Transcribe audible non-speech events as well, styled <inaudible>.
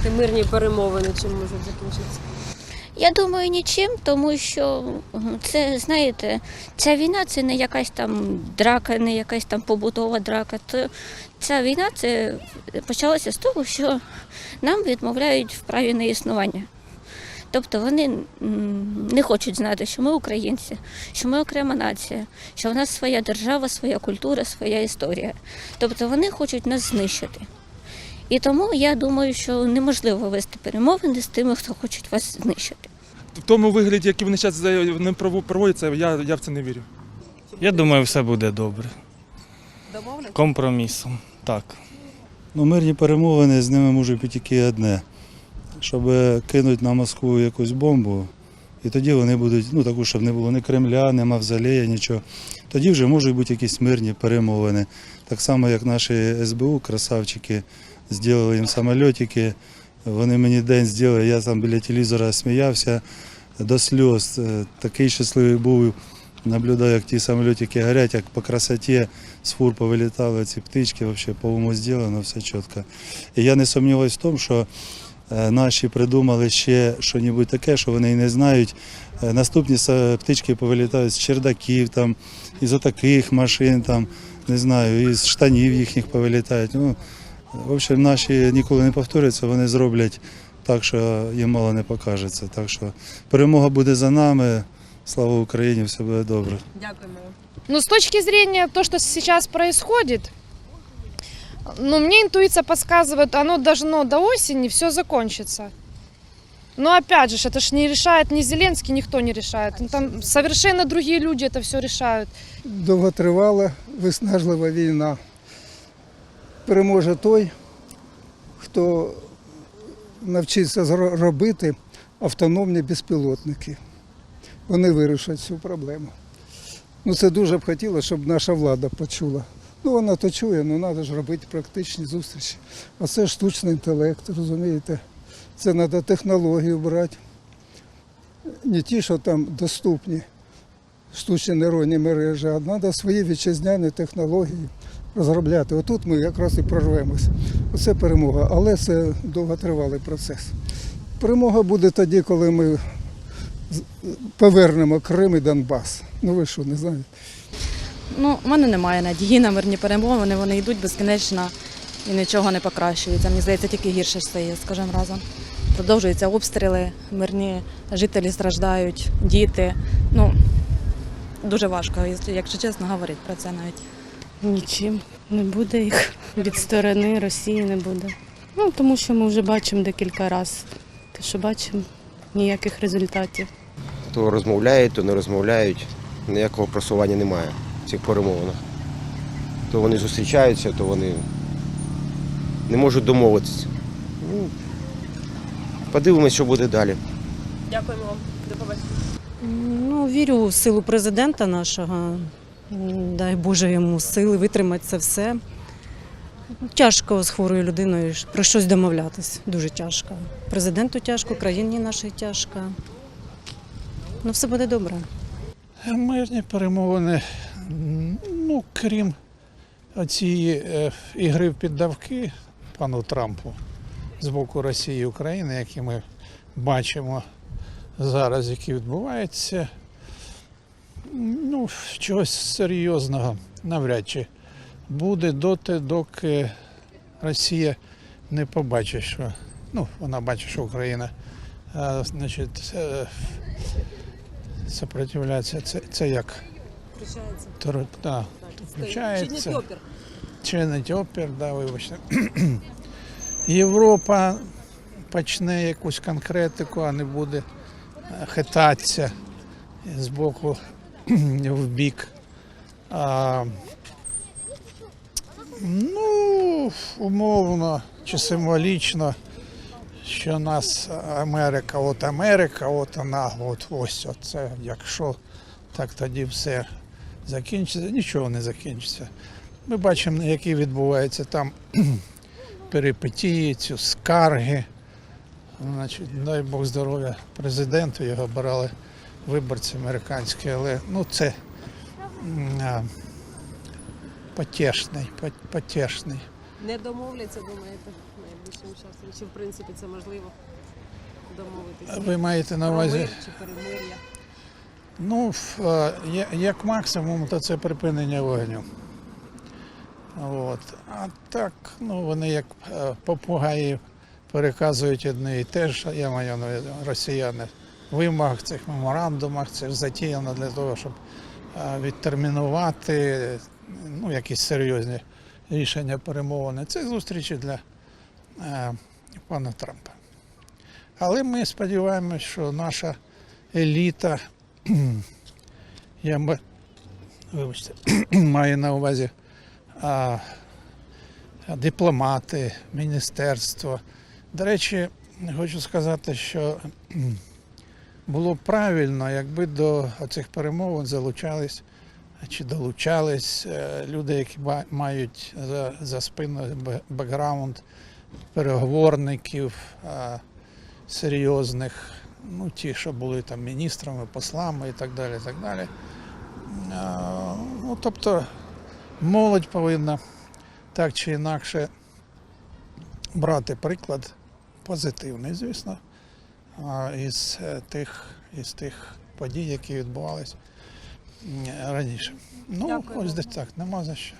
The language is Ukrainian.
вважаєте, мирні перемовини чим можуть закінчитися? Я думаю, нічим, тому що це, знаєте, ця війна це не якась там драка, не якась там побутова драка. То ця війна це почалася з того, що нам відмовляють в праві на існування. Тобто вони не хочуть знати, що ми українці, що ми окрема нація, що в нас своя держава, своя культура, своя історія. Тобто вони хочуть нас знищити. І тому я думаю, що неможливо вести перемовини з тими, хто хочуть вас знищити. В тому вигляді, який вони зараз не проводяться, я, я в це не вірю. Я думаю, все буде добре. Компромісом. Так. Ну, мирні перемовини з ними може бути тільки одне, щоб кинути на Москву якусь бомбу, і тоді вони будуть, ну таку, щоб не було ні Кремля, ні Мавзолея, нічого. Тоді вже можуть бути якісь мирні перемовини. Так само, як наші СБУ, красавчики, зробили їм самольотики. Вони мені день зробили, я там біля телевізора сміявся до сльоз. Е, Такий щасливий був. Наблюдаю, як ті самолітики горять, як по красоті з фур повилітали ці птички, взагалі по-уму зроблено, все чітко. І я не сумніваюся в тому, що е, наші придумали ще щось таке, що вони і не знають. Е, Наступні птички повилітають з чердаків, там, із отаких машин, там, не знаю, із штанів їхніх повилітають. Ну, в общем, наші ніколи не повторяться, вони зроблять так, що їм мало не покажеться. Так що перемога буде за нами. Слава Україні, все буде добре. Дякуємо. вам. Ну, с точки зрения то, что сейчас происходит, ну, мне интуиция подсказывает, оно должно до осени все закончится. Но опять же, это ж не решает ни Зеленский, никто не решает. Ну, Там совершенно другие люди это все решают. довготривала, виснажлива війна. Переможе той, хто навчиться робити автономні безпілотники. Вони вирішать цю проблему. Ну, це дуже б хотілося, щоб наша влада почула. Ну, вона то чує, ну треба ж робити практичні зустрічі. А це штучний інтелект, розумієте? Це треба технологію брати. Не ті, що там доступні штучні нейронні мережі, а треба свої вітчизняні технології розробляти. Отут ми якраз і прорвемося. Оце перемога, але це довготривалий процес. Перемога буде тоді, коли ми повернемо Крим і Донбас. Ну ви що, не знаєте? Ну, у мене немає надії на мирні перемовини, вони йдуть безкінечно і нічого не покращується. Мені здається, тільки гірше стає кожним разом. Продовжуються обстріли, мирні жителі страждають, діти. Ну, дуже важко, якщо чесно, говорити про це навіть. Нічим не буде їх від сторони Росії не буде. Ну тому що ми вже бачимо декілька разів. Те, що бачимо, ніяких результатів. То розмовляють, то не розмовляють. Ніякого просування немає в цих перемовинах. То вони зустрічаються, то вони не можуть домовитися. Ну, подивимось, що буде далі. Дякуємо вам. До побачення. Ну, вірю в силу президента нашого. Дай Боже йому сили витримати це все. Тяжко з хворою людиною про щось домовлятись. Дуже тяжко. Президенту тяжко, країні нашій тяжко. Ну, все буде добре. Мирні перемовини, ну, крім цієї е, ігри в піддавки пану Трампу з боку Росії і України, які ми бачимо зараз, які відбуваються, ну, чогось серйозного навряд чи буде доти, доки Росія не побачить, що ну, вона бачить, що Україна е, значить, е, сопротивляється. Це, це як? Включається. Тор- да, включається. Чинить опір. Чинить опір, да, вибачте. <clears throat> Європа почне якусь конкретику, а не буде е, хитатися з боку <clears throat> в бік. А, ну, умовно чи символічно, що нас Америка, от Америка, от вона, от ось оце, якщо так тоді все закінчиться, нічого не закінчиться. Ми бачимо, які відбуваються там <clears throat> перипетії, ці скарги. Значить, дай Бог здоров'я президенту, його обирали виборці американські, але ну це потішний, потішний. Не домовляться, думаєте? найближчим часом? Чи в принципі це можливо домовитися? Ви маєте на увазі. мир чи перемир'я? Ну, як максимум, то це припинення вогню. От. А так, ну вони як е, попугаї переказують одне і те ж, я маю на увазі, росіяни. В вимогах цих меморандумах це ж затіяно для того, щоб е, відтермінувати ну, якісь серйозні рішення перемовини. Це зустрічі для е, пана Трампа. Але ми сподіваємось, що наша еліта <clears throat> я ма- вибачте, <clears throat> маю на увазі а, дипломати, міністерство. До речі, хочу сказати, що було б правильно, якби до цих перемовин залучались чи долучались е, люди, які мають за, за спиною бекграунд переговорників серйозних, ну ті, що були там міністрами, послами і так далі. Так далі. Ну, тобто молодь повинна так чи інакше брати приклад позитивний, звісно, із е, тих, із тих подій, які відбувалися раніше. Ну, Дякую ось десь так, нема за що.